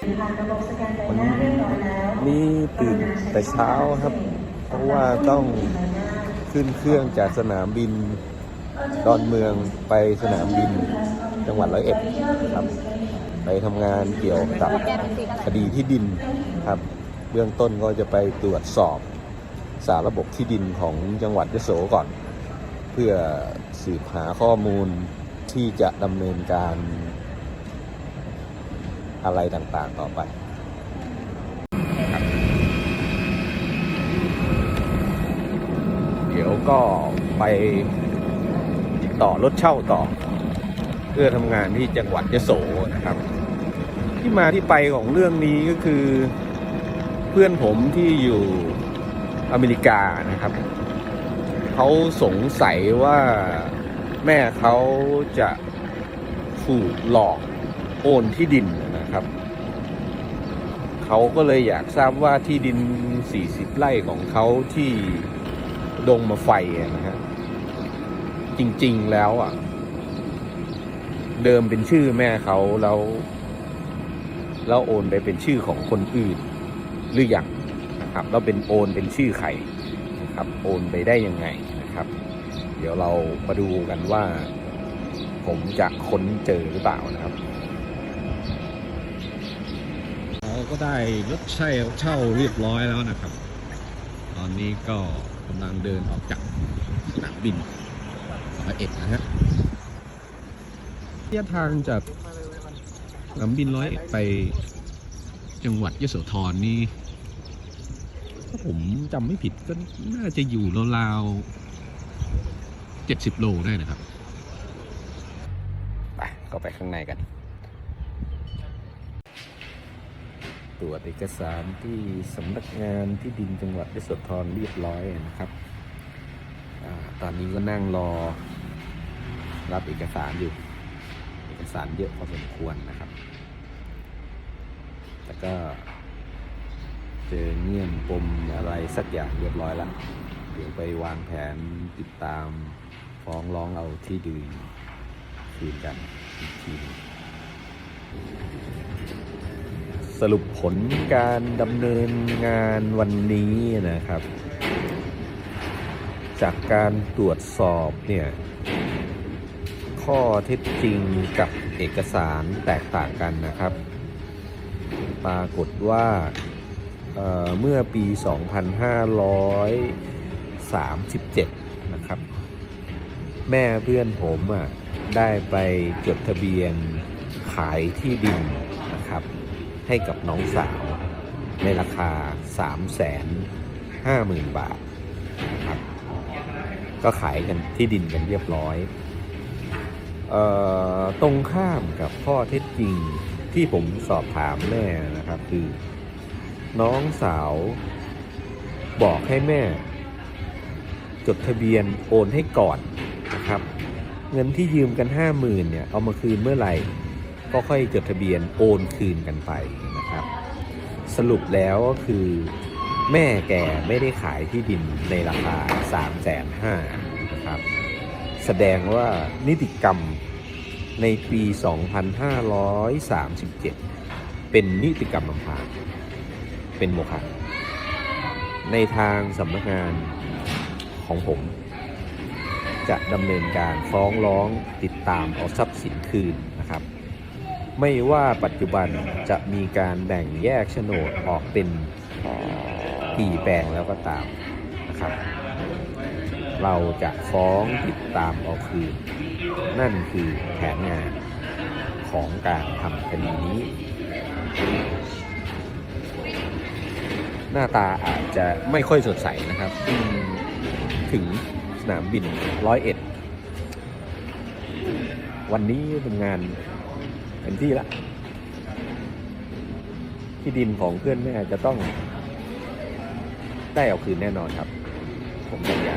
วันนี้ตื่นแต่เช้าครับ เพราะว่าต้องขึ้นเครื่องจากสนามบินดอนเมืองไปสนามบินจังหวัดร้อยเอ็ดครับ ไปทำงานเกี่ยวกับคดีที่ดินครับ เบื้องต้นก็จะไปตรวจสอบสารระบบที่ดินของจังหวัดยโสก่อน เพื่อสืบหาข้อมูลที่จะดำเนินการ อะไรต่างๆต่อไปเดี๋ยวก็ไปติดต่อรถเช่าต่อ เพื่อทำงานที่จังหวัดยะโสนะครับ ที่มาที่ไปของเรื่องนี้ก็คือเพื่อนผมที่อยู่อเมริกานะครับเขาสงสัยว่าแม่เขาจะถูกหลอกโอนที่ดิน นะครับ เขาก็เลยอยากทราบว่าที่ดิน 40 ไร่ของเขาที่ดงมาไฟอะนะฮะจริงๆแล้วอะ เดิมเป็นชื่อแม่เขาแล้วแล้วโอนไปเป็นชื่อของคนอื่น หรือยังนะครับแล้วเป็นโอนเป็นชื่อใครนะครับ โอนไปได้ยังไงนะครับ เดี๋ยวเรามาดูกันว่า ผมจะค้นเจอหรือเปล่านะครับ ก็ได้รถเช่าเช่าเรียบร้อยแล้วนะครับ ตอนนี้ก็กำลังเดินออกจากสนามบินร้อยเอ็ดนะฮะระยะทางจากสนามบินร้อยเอ็ดไปจังหวัดยโสธรนี่ถ้าผมจำไม่ผิดก็น่าจะอยู่ราวๆเจ็ดสิบโลได้นะครับ ไปก็ไปข้างในกัน ตรวจเอกสารที่สำนักงานที่ดินจังหวัดยโสธรเรียบร้อยนะครับอตอนนี้ก็นั่งรอรับเอกสารอยู่ เอกสารเยอะพอสมควรนะครับ แต่ก็เจอเงื่อนปมอะไรสักอย่างเรียบร้อยแล้ว เดี๋ยวไปวางแผนติดตามฟ้องร้องเอาที่ดินคืนกันอีกทีหนึ่ง สรุปผลการดำเนินงานวันนี้นะครับ จากการตรวจสอบเนี่ย ข้อเท็จจริงกับเอกสารแตกต่างกันนะครับ ปรากฏว่าเอ่อเมื่อปี 2537 นะครับ แม่เพื่อนผมอะได้ไปจดทะเบียนขายที่ดินนะครับ ให้กับน้องสาว ในราคา 3 5 0 0 0 0 บาทนะครับก็ขายกันที่ดินกันเรียบร้อยเอ่อตรงข้ามกับข้อเท็จจริงที่ผมสอบถามแม่นะครับคือ น้องสาวบอกให้แม่ จดทะเบียนโอนให้ก่อนนะครับ เงินที่ยืมกันห้าหมื่นเนี่ย เอามาคืนเมื่อไหร่ ก็ค่อยจดทะเบียนโอนคืนกันไปนะครับ สรุปแล้วก็คือแม่แกไม่ได้ขายที่ดินในราคา3ามแสนห้านะครับ แสดงว่านิติกรรมในปี 2537 เป็นนิติกรรมอำพรางเป็นโมฆะในทางสำนักงานของผม จะดำเนินการฟ้องร้องติดตามเอาทรัพย์สินคืน ไม่ว่าปัจจุบันจะมีการแบ่งแยกโฉนดออกเป็นกี่แปลงแล้วก็ตามนะครับ เราจะฟ้องติดตามเอาคืน นั่นคือแผนงานของการทำคดีนี้ หน้าตาอาจจะไม่ค่อยสดใสนะครับ ถึงสนามบินร้อยเอ็ด วันนี้เป็นงาน็นที่ละที่ดินของเพื่อนแม่จะต้องได้เอาคืนแน่นอนครับ ผมสัญญา